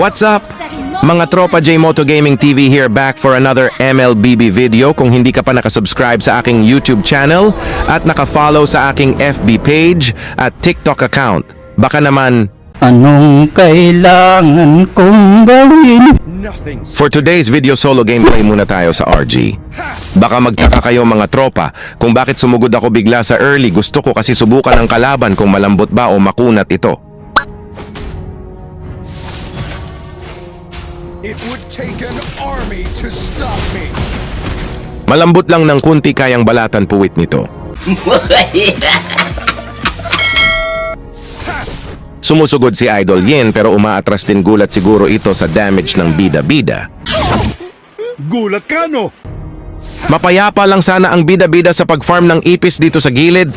What's up? Mga tropa J Moto Gaming TV here back for another MLBB video. Kung hindi ka pa nakasubscribe sa aking YouTube channel at nakafollow sa aking FB page at TikTok account, baka naman Anong kailangan kong gawin? For today's video solo gameplay muna tayo sa RG. Baka magtaka kayo mga tropa kung bakit sumugod ako bigla sa early. Gusto ko kasi subukan ang kalaban kung malambot ba o makunat ito. Malambot lang ng kunti kayang balatan puwit nito. Sumusugod si Idol Yin pero umaatras din gulat siguro ito sa damage ng bida-bida. Gulat ka, no? Mapayapa lang sana ang bida-bida sa pag-farm ng ipis dito sa gilid.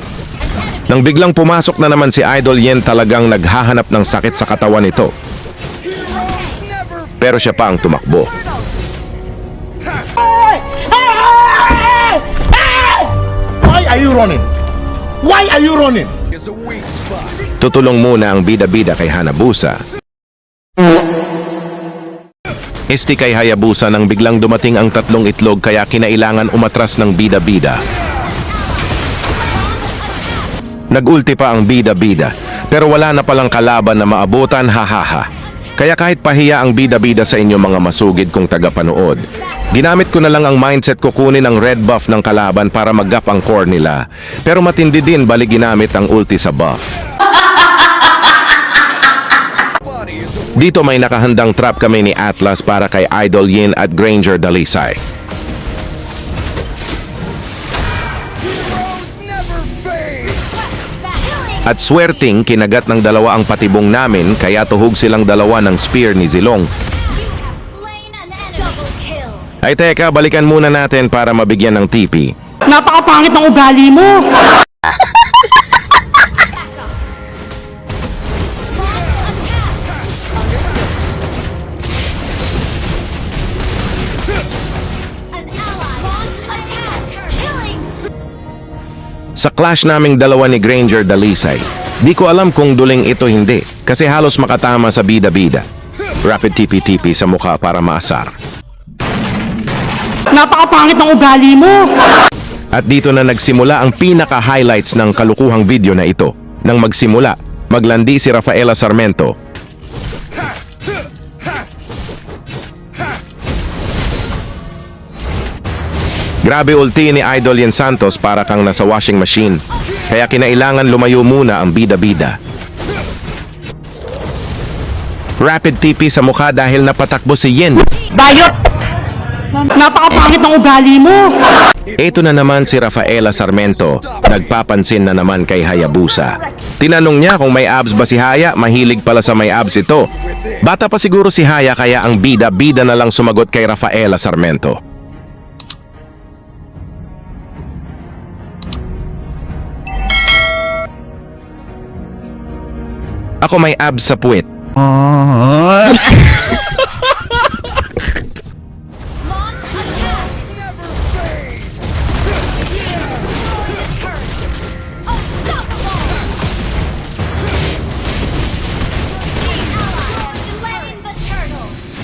Nang biglang pumasok na naman si Idol Yen talagang naghahanap ng sakit sa katawan nito. Pero siya pa ang tumakbo. Are you running? Why are you running? Tutulong muna ang bida-bida kay Hanabusa. Esti kay Hayabusa nang biglang dumating ang tatlong itlog kaya kinailangan umatras ng bida-bida. Nagulti pa ang bida-bida pero wala na palang kalaban na maabutan hahaha. Kaya kahit pahiya ang bida-bida sa inyo mga masugid kong tagapanood, ginamit ko na lang ang mindset ko kunin ang red buff ng kalaban para mag-gap ang core nila. Pero matindi din bali ginamit ang ulti sa buff. Dito may nakahandang trap kami ni Atlas para kay Idol Yin at Granger Dalisay. At swerting kinagat ng dalawa ang patibong namin kaya tuhog silang dalawa ng spear ni Zilong. Ay teka, balikan muna natin para mabigyan ng TP. Napakapangit ng ugali mo! Sa clash naming dalawa ni Granger Dalisay, di ko alam kung duling ito hindi kasi halos makatama sa bida-bida. Rapid TP-TP sa mukha para maasar. Napakapangit ng ugali mo! At dito na nagsimula ang pinaka-highlights ng kalukuhang video na ito. Nang magsimula, maglandi si Rafaela Sarmento. Grabe ulti ni Idol Yen Santos para kang nasa washing machine. Kaya kinailangan lumayo muna ang bida-bida. Rapid TP sa mukha dahil napatakbo si Yen. Bayot! Napakapangit ng ugali mo! Ito na naman si Rafaela Sarmento, nagpapansin na naman kay Hayabusa. Tinanong niya kung may abs ba si Haya, mahilig pala sa may abs ito. Bata pa siguro si Haya kaya ang bida-bida na lang sumagot kay Rafaela Sarmento. Ako may abs sa puwet.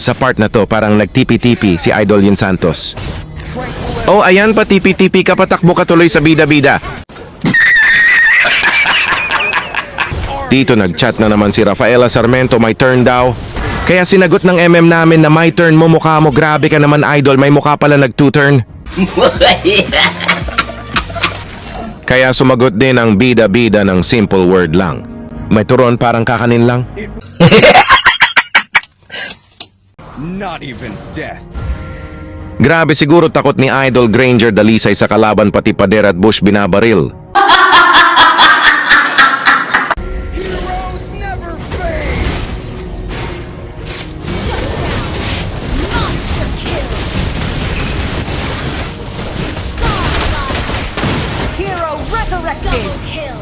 Sa part na to, parang nagtipi-tipi si Idol Yin Santos. Oh, ayan pa, tipi-tipi ka patakbo ka tuloy sa bida-bida. Dito nag-chat na naman si Rafaela Sarmento, may turn daw. Kaya sinagot ng MM namin na may turn mo, mukha mo, grabe ka naman idol, may mukha pala nag-two-turn. Kaya sumagot din ang bida-bida ng simple word lang. May turon parang kakanin lang. Not even death. Grabe siguro takot ni Idol Granger Dalisay sa kalaban pati pader at Bush binabaril. Heroes never fade.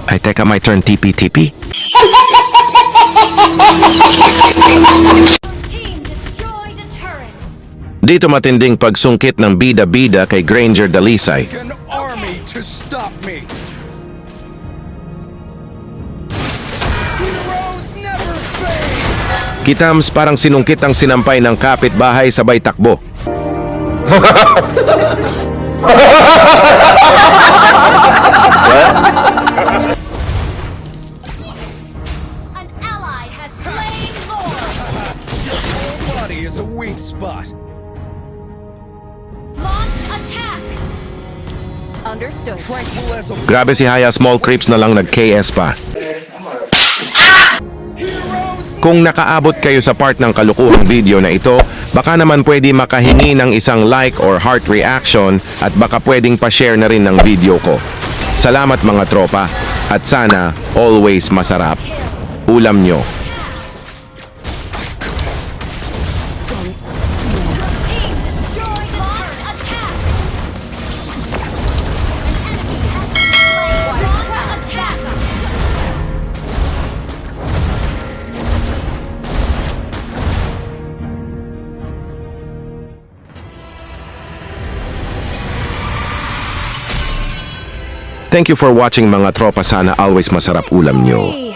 Ay teka, may turn TP-TP? Dito matinding pagsungkit ng bida-bida kay Granger Dalisay. Fade. Kitams parang sinungkit ang sinampay ng kapitbahay sabay takbo. Understood. Grabe si Haya small creeps na lang nag-KS pa. Kung nakaabot kayo sa part ng kalukuhang video na ito, baka naman pwede makahingi ng isang like or heart reaction at baka pwedeng pa-share na rin ng video ko. Salamat mga tropa at sana always masarap. Ulam nyo. Thank you for watching mga tropa sana always masarap ulam nyo.